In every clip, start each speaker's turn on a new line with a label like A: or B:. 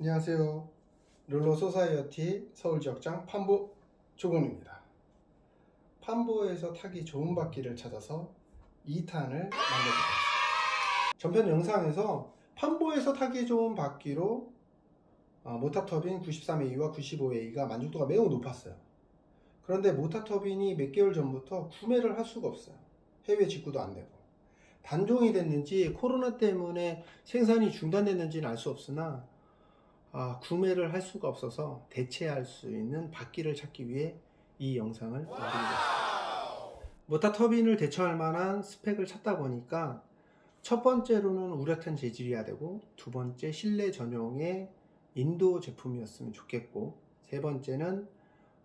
A: 안녕하세요. 룰로 소사이어티 서울 지역장 판보 조금입니다. 판보에서 타기 좋은 바퀴를 찾아서 2탄을 만들어보겠습니다. 전편 영상에서 판보에서 타기 좋은 바퀴로 어, 모타 터빈 93A와 95A가 만족도가 매우 높았어요. 그런데 모타 터빈이 몇 개월 전부터 구매를 할 수가 없어요. 해외 직구도 안 되고. 단종이 됐는지 코로나 때문에 생산이 중단됐는지는 알 수 없으나 아, 구매를 할 수가 없어서 대체할 수 있는 바퀴를 찾기 위해 이 영상을 만들었습니다. 모타 터빈을 대처할 만한 스펙을 찾다 보니까 첫 번째로는 우레탄 재질이어야 되고 두 번째 실내 전용의 인도 제품이었으면 좋겠고 세 번째는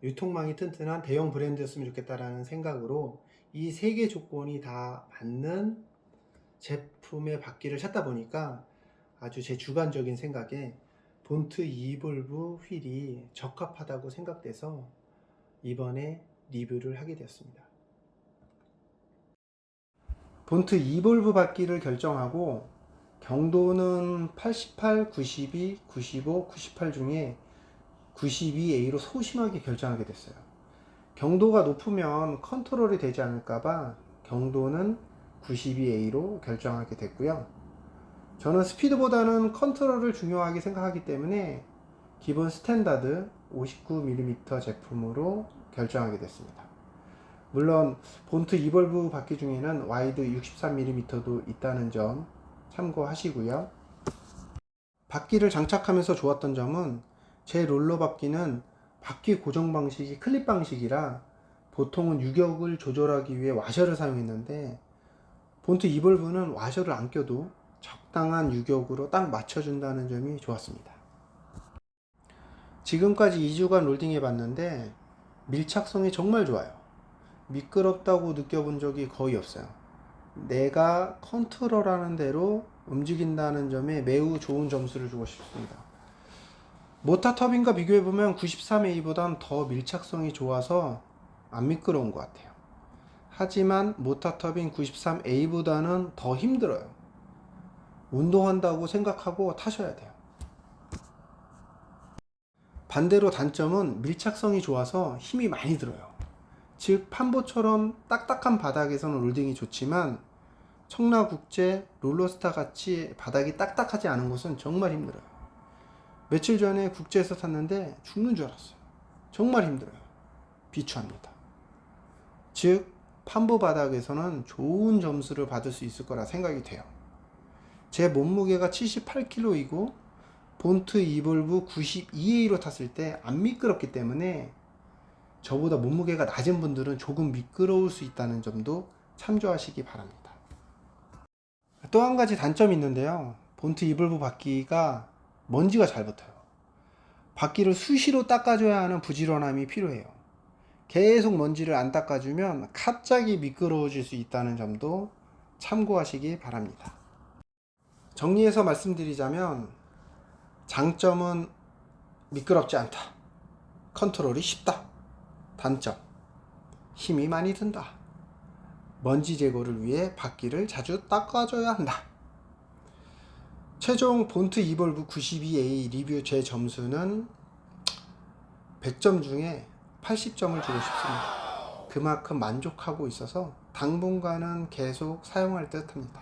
A: 유통망이 튼튼한 대형 브랜드였으면 좋겠다라는 생각으로 이 세 개 조건이 다 맞는 제품의 바퀴를 찾다 보니까 아주 제 주관적인 생각에 본트 이볼브 휠이 적합하다고 생각돼서 이번에 리뷰를 하게 되었습니다. 본트 이볼브 바퀴를 결정하고 경도는 88, 92, 95, 98 중에 92A로 소심하게 결정하게 됐어요. 경도가 높으면 컨트롤이 되지 않을까봐 경도는 92A로 결정하게 됐고요. 저는 스피드보다는 컨트롤을 중요하게 생각하기 때문에 기본 스탠다드 59mm 제품으로 결정하게 됐습니다. 물론 본트 이벌브 바퀴 중에는 와이드 63mm도 있다는 점 참고하시고요. 바퀴를 장착하면서 좋았던 점은 제 롤러 바퀴는 바퀴 고정 방식이 클립 방식이라 보통은 유격을 조절하기 위해 와셔를 사용했는데 본트 이벌브는 와셔를 안 껴도 적당한 유격으로 딱 맞춰준다는 점이 좋았습니다. 지금까지 2주간 롤딩 해봤는데 밀착성이 정말 좋아요. 미끄럽다고 느껴본 적이 거의 없어요. 내가 컨트롤하는 대로 움직인다는 점에 매우 좋은 점수를 주고 싶습니다. 모타 터빈과 비교해보면 93A보단 더 밀착성이 좋아서 안 미끄러운 것 같아요. 하지만 모타 터빈 93A보다는 더 힘들어요. 운동한다고 생각하고 타셔야 돼요. 반대로 단점은 밀착성이 좋아서 힘이 많이 들어요. 즉 판보처럼 딱딱한 바닥에서는 롤딩이 좋지만 청라국제, 롤러스타 같이 바닥이 딱딱하지 않은 곳은 정말 힘들어요. 며칠 전에 국제에서 탔는데 죽는 줄 알았어요. 정말 힘들어요. 비추합니다. 즉 판보 바닥에서는 좋은 점수를 받을 수 있을 거라 생각이 돼요. 제 몸무게가 78kg이고 본트 이볼브 92A로 탔을 때 안 미끄럽기 때문에 저보다 몸무게가 낮은 분들은 조금 미끄러울 수 있다는 점도 참조하시기 바랍니다. 또 한 가지 단점이 있는데요. 본트 이볼브 바퀴가 먼지가 잘 붙어요. 바퀴를 수시로 닦아줘야 하는 부지런함이 필요해요. 계속 먼지를 안 닦아주면 갑자기 미끄러워질 수 있다는 점도 참고하시기 바랍니다. 정리해서 말씀드리자면 장점은 미끄럽지 않다. 컨트롤이 쉽다. 단점 힘이 많이 든다. 먼지 제거를 위해 바퀴를 자주 닦아줘야 한다. 최종 본트 이볼브 92A 리뷰 제 점수는 100점 중에 80점을 주고 싶습니다. 그만큼 만족하고 있어서 당분간은 계속 사용할 듯 합니다.